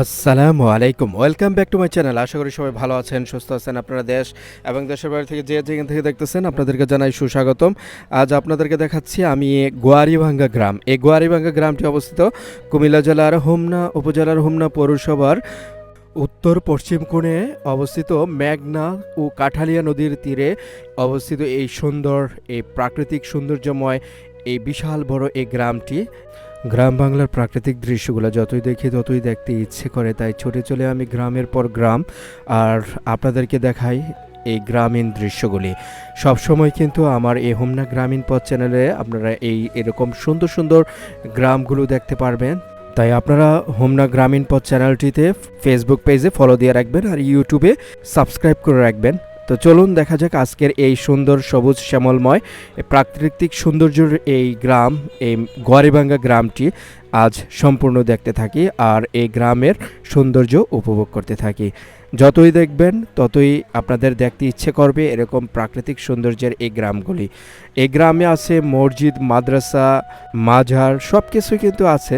আসসালামু আলাইকুম। Welcome back to my channel আশা করি সবাই ভালো আছেন, সুস্থ আছেন আপনারা দেশ এবং দেশের বাইরে থেকে যে যেখান থেকে দেখতেছেন আপনাদেরকে জানাই সুস্বাগতম। আজ আপনাদেরকে দেখাচ্ছি আমি গোয়ারিভাঙ্গা গ্রাম। এই গোয়ারিভাঙ্গা গ্রামটি অবস্থিত কুমিল্লা জেলার হোমনা উপজেলার হোমনা পৌরসভার উত্তর পশ্চিম কোণে অবস্থিত মেঘনা ও কাঠালিয়া নদীর তীরে অবস্থিত এই সুন্দর, এই প্রাকৃতিক সৌন্দর্যময়, এই বিশাল বড় এই গ্রামটি। গ্রাম বাংলার প্রাকৃতিক দৃশ্যগুলো যতই দেখি, ততই দেখতে ইচ্ছে করে। তাই ছুটে চলে আমি গ্রামের পর গ্রাম। আর আপনাদেরকে দেখাই এই গ্রামীণ দৃশ্যগুলি। সবসময় কিন্তু আমার এই হোমনা গ্রামীণ পথ চ্যানেলে আপনারা এই এরকম সুন্দর সুন্দর গ্রামগুলো দেখতে পারবেন। তাই আপনারা হোমনা গ্রামীণ পথ চ্যানেলটিতে ফেসবুক পেজে ফলো দিয়ে রাখবেন আর ইউটিউবে সাবস্ক্রাইব করে রাখবেন। তো চলুন দেখা যাক আজকের এই সুন্দর সবুজ শ্যামলময় প্রাকৃতিক সৌন্দর্যের এই গ্রাম, এই গোয়ারিভাঙ্গা গ্রামটি আজ সম্পূর্ণ দেখতে থাকি আর এই গ্রামের সৌন্দর্য উপভোগ করতে থাকি। যতই দেখবেন, ততই আপনাদের দেখতে ইচ্ছে করবে এরকম প্রাকৃতিক সৌন্দর্যের এই গ্রামগুলি। এই গ্রামে আছে মসজিদ, মাদ্রাসা মাঝার সব কিছুই কিন্তু আছে।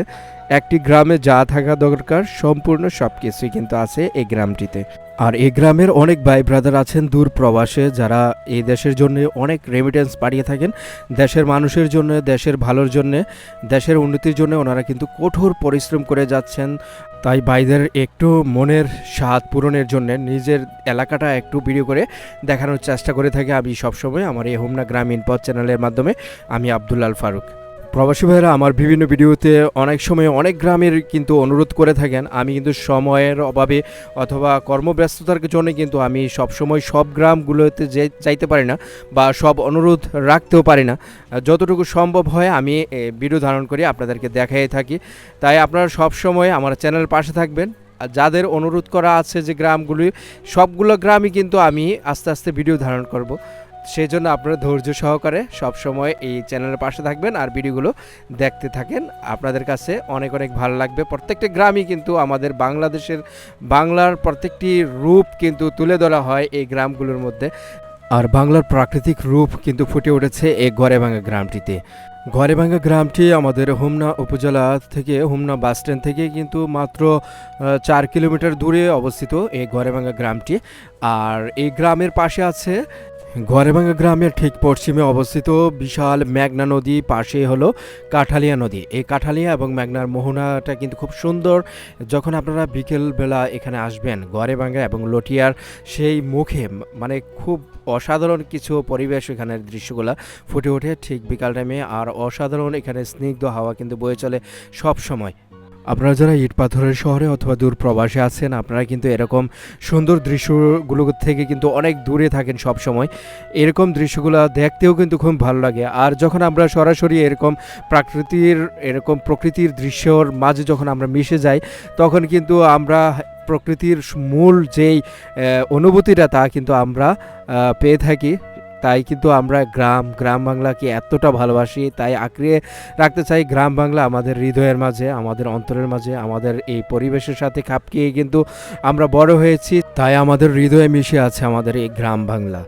একটি গ্রামে যা থাকা দরকার, সম্পূর্ণ সব কিছুই কিন্তু আছে এই গ্রামটিতে। আর এই গ্রামের অনেক ভাই ব্রাদার আছেন দূর প্রবাসে, যারা এই দেশের জন্য অনেক রেমিটেন্স পাঠিয়ে থাকেন। দেশের মানুষের জন্য, দেশের ভালোর জন্য, দেশের উন্নতির জন্য ওনারা কিন্তু কঠোর পরিশ্রম করে যাচ্ছেন। তাই ভাইদের একটু মনের স্বাদ পূরণের জন্য নিজের এলাকাটা একটু ভিডিও করে দেখানোর চেষ্টা করে থাকি। আমি সবসময় আমার এই হোমনা গ্রামীণ পথ চ্যানেলের মাধ্যমে। আমি আব্দুল্লাল ফারুক। প্রবাসী ভাইরা আমার বিভিন্ন ভিডিওতে অনেক সময় অনেক গ্রামের কিন্তু অনুরোধ করে থাকেন। আমি কিন্তু সময়ের অভাবে অথবা কর্মব্যস্ততার জন্য কিন্তু আমি সব সময় সব গ্রামগুলোতে যে, যাইতে পারি না বা সব অনুরোধ রাখতেও পারি না। যতটুকু সম্ভব হয় আমি ভিডিও ধারণ করি, আপনাদেরকে দেখাই থাকি। তাই আপনারা সব সময় আমার চ্যানেল পাশে থাকবেন। যাদের অনুরোধ করা আছে যে গ্রামগুলি, সবগুলো গ্রামই কিন্তু আমি আস্তে আস্তে ভিডিও ধারণ করব। সেই জন্য আপনারা ধৈর্য সহকারে সব সময় এই চ্যানেলের পাশে থাকবেন আর ভিডিওগুলো দেখতে থাকেন। আপনাদের কাছে অনেক অনেক ভালো লাগবে। প্রত্যেকটা গ্রামই কিন্তু আমাদের বাংলাদেশের, বাংলার প্রত্যেকটি রূপ কিন্তু তুলে ধরা হয় এই গ্রামগুলোর মধ্যে। আর বাংলার প্রাকৃতিক রূপ কিন্তু ফুটে উঠেছে এই গড়েভাঙ্গা গ্রামটিতে। গড়েভাঙ্গা গ্রামটি আমাদের হোমনা উপজেলা থেকে, হোমনা বাস স্ট্যান্ড থেকে কিন্তু মাত্র চার কিলোমিটার দূরে অবস্থিত এই গড়েভাঙ্গা গ্রামটি। আর এই গ্রামের পাশে আছে গড়েভাঙ্গা গ্রামের ঠিক পশ্চিমে অবস্থিত বিশাল মেঘনা নদী পাশে হলো কাঠালিয়া নদী। এই কাঠালিয়া এবং মেঘনার মোহনাটা কিন্তু খুব সুন্দর। যখন আপনারা বিকেলবেলা এখানে আসবেন গড়েভাঙ্গা এবং লটিয়ার সেই মুখে মানে খুব অসাধারণ কিছু পরিবেশ এখানের দৃশ্যগুলো ফুটে ওঠে ঠিক বিকাল টাইমে আর অসাধারণ এখানে স্নিগ্ধ হাওয়া কিন্তু বয়ে চলে সব সময় আপনারা যারা ইট পাথরের শহরে অথবা দূর প্রবাসে আছেন, আপনারা কিন্তু এরকম সুন্দর দৃশ্যগুলো থেকে কিন্তু অনেক দূরে থাকেন সব সময় এরকম দৃশ্যগুলো দেখতেও কিন্তু খুব ভালো লাগে। আর যখন আমরা সরাসরি এরকম প্রাকৃতির, এরকম প্রকৃতির দৃশ্যর মাঝে যখন আমরা মিশে যাই, তখন কিন্তু আমরা প্রকৃতির মূল যেই অনুভূতিটা তা কিন্তু আমরা পেয়ে থাকি। তাই কিন্তু আমরা গ্রাম গ্রাম বাংলাকে এতটা ভালোবাসি, তাই আঁকড়ে রাখতে চাই গ্রাম বাংলা আমাদের হৃদয়ের মাঝে, আমাদের অন্তরের মাঝে, আমাদের এই পরিবেশের সাথে খাপ খেয়ে কিন্তু আমরা বড় হয়েছি, তাই আমাদের হৃদয়ে মিশে আছে আমাদের এই গ্রাম বাংলা।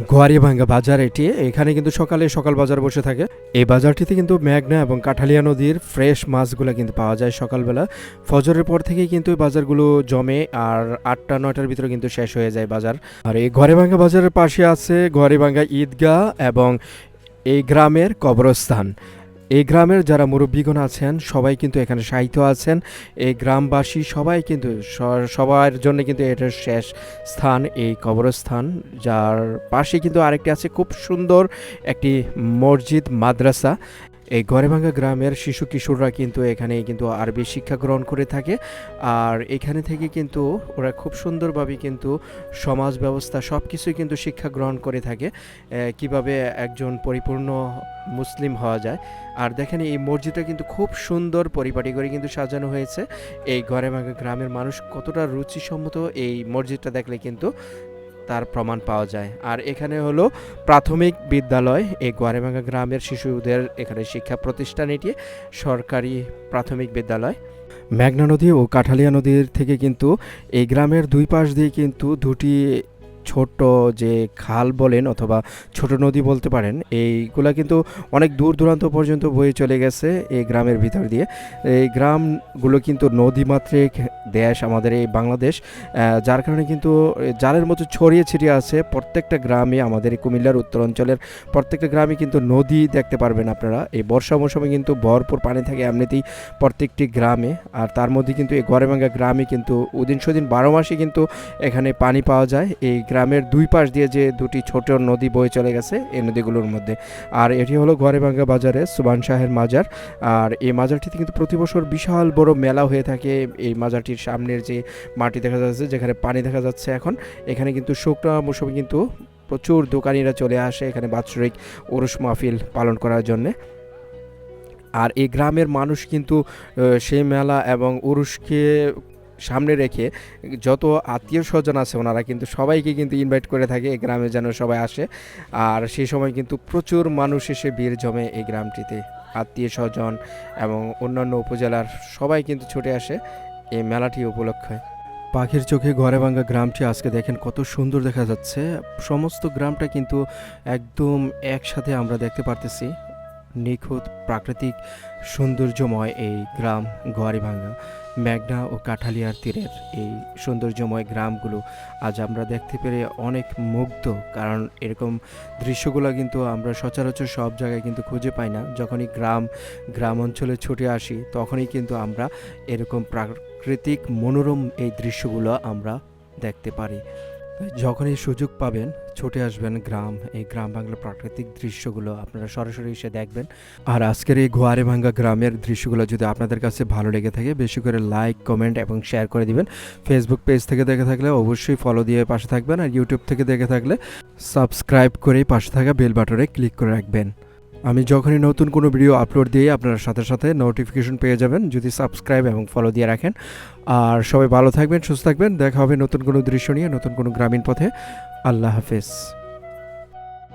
গোয়ারিভাঙ্গা বাজার এটি। এখানে কিন্তু সকালে সকাল বাজার বসে থাকে। এই বাজারটিতে কিন্তু ম্যাগনা এবং কাঠালিয়া নদীর ফ্রেশ মাছগুলো কিন্তু পাওয়া যায় সকালবেলা। ফজরের পর থেকেই কিন্তু এই বাজারগুলো জমে আর আটটা, নয়টার ভিতরে কিন্তু শেষ হয়ে যায় বাজার। আর এই ঘরেভাঙ্গা বাজারের পাশে আছে ঘরেভাঙ্গা ঈদগাহ এবং এই গ্রামের কবরস্থান। এই গ্রামের যারা মুরব্বীগণ আছেন, সবাই কিন্তু এখানে সাহিত্য আছেন। এই গ্রামবাসী সবাই কিন্তু সবার জন্য কিন্তু এটার শেষ স্থান, এই কবরস্থান, যার পাশে কিন্তু আরেকটি আছে খুব সুন্দর একটি মসজিদ, মাদ্রাসা। এই গড়েভাঙ্গা গ্রামের শিশু কিশোররা কিন্তু এখানে কিন্তু আরবি শিক্ষা গ্রহণ করে থাকে। আর এখানে থেকে কিন্তু ওরা খুব সুন্দরভাবে কিন্তু সমাজ ব্যবস্থা সব কিছুই কিন্তু শিক্ষা গ্রহণ করে থাকে। কীভাবে একজন পরিপূর্ণ মুসলিম হওয়া যায়। আর দেখেন এই মসজিদটা কিন্তু খুব সুন্দর পরিপাটি করে কিন্তু সাজানো হয়েছে। এই গড়েভাঙ্গা গ্রামের মানুষ কতটা রুচিসম্মত এই মসজিদটা দেখলে কিন্তু তার প্রমাণ পাওয়া যায়। আর এখানে হলো প্রাথমিক বিদ্যালয়, এই গোয়ারেভাঙ্গা গ্রামের শিশুদের এখানে শিক্ষা প্রতিষ্ঠান, এটি সরকারি প্রাথমিক বিদ্যালয়। মেঘনা নদী ও কাঠালিয়া নদীর থেকে কিন্তু এই গ্রামের দুই পাশ দিয়ে কিন্তু দুটি ছোট যে খাল বলেন অথবা ছোট নদী বলতে পারেন, এইগুলা কিন্তু অনেক দূর দূরান্ত পর্যন্ত বয়ে চলে গেছে এই গ্রামের ভিতর দিয়ে। এই গ্রামগুলো কিন্তু নদীমাত্রিক দেশ আমাদের এই বাংলাদেশ যার কারণে কিন্তু জালের মতো ছড়িয়ে ছিটিয়ে আছে প্রত্যেকটা গ্রামে আমাদের কুমিল্লার উত্তরাঞ্চলের প্রত্যেকটা গ্রামে কিন্তু নদী দেখতে পারবেন আপনারা। এই বর্ষা মৌসুমে কিন্তু ভরপুর পানি থাকে এমনিতেই প্রত্যেকটি গ্রামে, আর তার মধ্যে কিন্তু এই গড়েভাঙ্গা গ্রামে কিন্তু উদিন সদিন বারো মাসে কিন্তু এখানে পানি পাওয়া যায়। এই গ্রামের দুই পাশ দিয়ে যে দুটি ছোট নদী বয়ে চলে গেছে, এই নদীগুলোর মধ্যে। আর এটি হলো গড়েভাঙ্গা বাজারে সুবান শাহের মাজার। আর এই মাজারটিতে কিন্তু প্রতি বছর বিশাল বড় মেলা হয়ে থাকে। এই মাজারটির সামনের যে মাটি দেখা যাচ্ছে, যেখানে পানি দেখা যাচ্ছে এখন, এখানে কিন্তু শুকনো মৌসুমে কিন্তু প্রচুর দোকানিরা চলে আসে এখানে বাৎসরিক ওরস মাহফিল পালন করার জন্যে। আর এই গ্রামের মানুষ কিন্তু সেই মেলা এবং উরুষকে সামনে রেখে যত আত্মীয় স্বজন আছে ওনারা কিন্তু সবাইকে কিন্তু ইনভাইট করে থাকে, এই গ্রামে যেন সবাই আসে। আর সেই সময় কিন্তু প্রচুর মানুষ এসে ভিড় জমে এই গ্রামটিতে। আত্মীয় স্বজন এবং অন্যান্য উপজেলার সবাই কিন্তু ছুটে আসে এই মেলাটি উপলক্ষে। পাখির চোখে ঘরে ভাঙ্গা গ্রামটি আজকে দেখেন কত সুন্দর দেখা যাচ্ছে। সমস্ত গ্রামটা কিন্তু একদম একসাথে আমরা দেখতে পারতেছি। নিখুঁত প্রাকৃতিক সৌন্দর্যময় এই গ্রাম গোয়ারিভাঙ্গা। মেঘনা ও কাঠালিয়ার তীরের এই সৌন্দর্যময় গ্রামগুলো আজ আমরা দেখতে পেরে অনেক মুগ্ধ, কারণ এরকম দৃশ্যগুলো কিন্তু আমরা সচরাচর সব জায়গায় কিন্তু খুঁজে পাই না। যখনই গ্রাম গ্রাম অঞ্চলে ছুটে আসি, তখনই কিন্তু আমরা এরকম প্রাকৃতিক মনোরম এই দৃশ্যগুলো আমরা দেখতে পারি। যখনই সুযোগ পাবেন, ছুটে আসবেন গ্রাম। এই গ্রাম বাংলার প্রাকৃতিক দৃশ্যগুলো আপনারা সরাসরি এসে দেখবেন। আর আজকের এই গোয়ারে ভাঙ্গা গ্রামের দৃশ্যগুলো যদি আপনাদের কাছে ভালো লেগে থাকে, বেশি করে লাইক, কমেন্ট এবং শেয়ার করে দিবেন। ফেসবুক পেজ থেকে দেখে থাকলে অবশ্যই ফলো দিয়ে পাশে থাকবেন আর ইউটিউব থেকে দেখে থাকলে সাবস্ক্রাইব করেই পাশে থাকা বেল বাটনে ক্লিক করে রাখবেন। আমি যখনই নতুন কোনো ভিডিও আপলোড দিই আপনার সাথে সাথে নোটিফিকেশন পেয়ে যাবেন, যদি সাবস্ক্রাইব এবং ফলো দিয়ে রাখেন। আর সবাই ভালো থাকবেন, সুস্থ থাকবেন। দেখা হবে নতুন কোনো দৃশ্য নিয়ে, নতুন কোনো গ্রামীণ পথে। আল্লাহ হাফেজ।